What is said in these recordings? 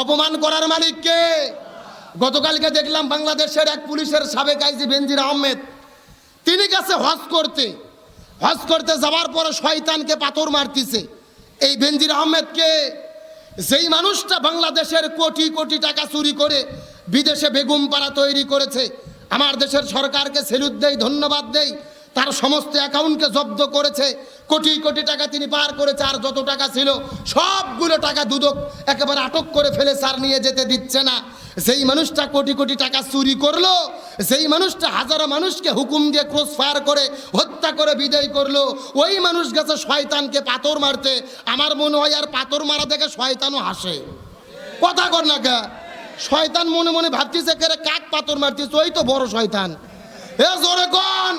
অপমান করার মালিককে গতকালকে দেখলাম বাংলাদেশের এক পুলিশের সাবেক আইজি বেনজির আহমেদ। তিনি গেছে হজ করতে। হজ করতে যাওয়ার পরে শয়তানকে পাথর মারতিছে। এই বেনজির আহমেদকে যেই মানুষটা বাংলাদেশের কোটি কোটি টাকা চুরি করে বিদেশে বেগুম পাড়া তৈরি করেছে, আমার দেশের সরকারকে সেলুট দেয়, ধন্যবাদ দেই তার সমস্ত অ্যাকাউন্টকে জব্দ করেছে কোটি কোটি টাকা তিনি পার করে চার যত টাকা ছিল সবগুলো টাকা দুদক একেবারে আটক করে ফেলে স্যার নিয়ে যেতে দিচ্ছে না। সেই মানুষটা কোটি কোটি টাকা চুরি করল সেই মানুষটা হাজারো মানুষকে হুকুম দিয়ে ক্রস ফায়ার করে, হত্যা করে বিদায় করল, ওই মানুষ গেছে শয়তানকে পাথর মারতে। আমার মনে হয় আর পাথর মারা দেখে শয়তানও হাসে। কথা কর না কে? শয়তান মনে মনে ভাবতেছে কাক পাথর মারতিস ওই তো বড় শয়তান। এ জোরে কোন।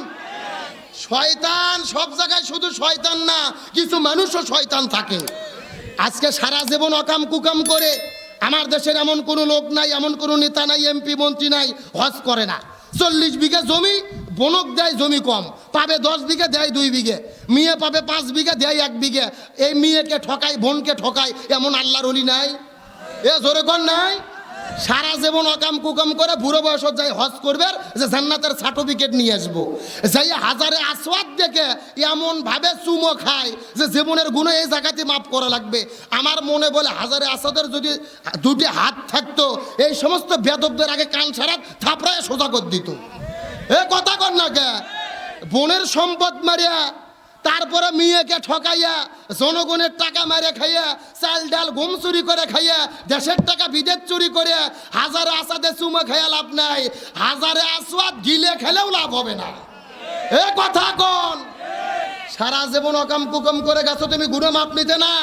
শয়তান, সব জায়গায় শুধু শয়তান না, কিছু মানুষও শয়তান থাকে। আজকে সারা জীবন অকাম কুকাম করে আমার দেশের এমন কোনো লোক নাই, এমন কোনো নেতা নাই, এমপি, মন্ত্রী নাই, হজ করে না। চল্লিশ বিঘা জমি, বনক দেয় জমি কম, পাবে দশ বিঘা দেয় দুই বিঘে, মেয়ে পাবে পাঁচ বিঘা দেয় এক বিঘে, এই মেয়েকে ঠকায়, বোনকে ঠকায়, এমন আল্লাহর অলি নাই? এ জোরে কর নাই? সারা জীবন অকাম কুকাম করে বুড়ো বয়সত যাই হজ করবে, যে জান্নাতের সার্টিফিকেট নিয়ে আসব। যাই হাজারে আসওয়াদ দেখে এমন ভাবে চুমো খায় যে জীবনের গুণে এই জায়গাতে মাফ করা লাগবে। আমার মনে বলে হাজারে আসাদের যদি দুটি হাত থাকতো, এই সমস্ত বেদবদের আগে কান সারাত থাপড়ায় সোজা করে দিত। এ কথা কর না কে? বোনের সম্পদ মারিয়া তারপরে মেয়েকে ঠকাইয়া, জনগণের টাকা মারে খাইয়া, চাল ডাল ঘুম চুরি করে খাইয়া, দেশের টাকা বিদেশ চুরি করে, হাজারে আসাদে চুমে খাইয়া লাভ নাই, হাজারে আসওয়াদ গিলে খেলেও লাভ হবে না। এ কথা কন। সারা জীবন অকাম কুকম করে গেছো, তুমি গুণে মাপ নিতে না।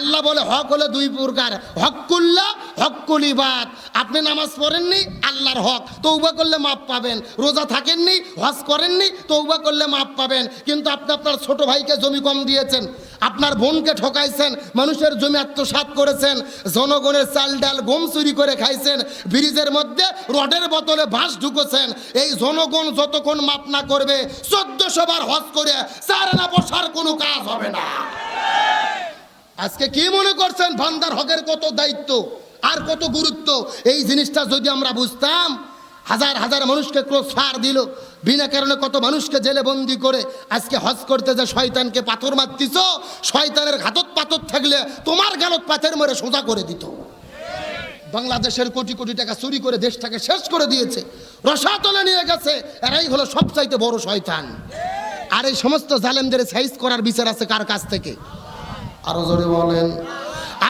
আল্লাহ বলে, হক হলো দুই প্রকার। হকুল্লা হকুলিবাদ আপনি নামাজ পড়েননি, আল্লাহর হক। তৌবা করলে মাপ পাবেন। রোজা থাকেননি, হজ করেননি তৌবা করলে মাপ পাবেন। কিন্তু আপনি আপনার ছোট ভাইকে জমি কম দিয়েছেন। আপনার বোনকে ঠকাইছেন, মানুষের জমি আত্মসাৎ করেছেন, জনগণের চাল ডাল গম চুরি করে খাইছেন, ব্রিজের মধ্যে রডের বোতলে বাঁশ ঢুকেছেন। এই জনগণ যতক্ষণ মাপ না করবে, চোদ্দশো বার হজ করে, চার না বসার কোনো কাজ হবে না। আজকে কি মনে করছেন ভান্ডার হকের কত দায়িত্ব আর কত গুরুত্ব? এই জিনিসটা যদি আমরা বুঝতাম, হাজার হাজার মানুষকে ক্রোশ ফার দিল, বিনা কারণে কত মানুষকে জেলে বন্দি করে আজকে হজ করতে যে শয়তানকে পাথর মারতিস, শয়তানের ঘাতত পাথর থাকলে তোমার গালত পাথর মেরে সোজা করে দিত। বাংলাদেশের কোটি কোটি টাকা চুরি করে দেশটাকে শেষ করে দিয়েছে, রসাতলে নিয়ে গেছে, এরাই হলো সবচাইতে বড় শয়তান। আর এই সমস্ত জালেমদের সাইজ করার বিচার আছে কার কাছ থেকে? আরও জোরে বলেন।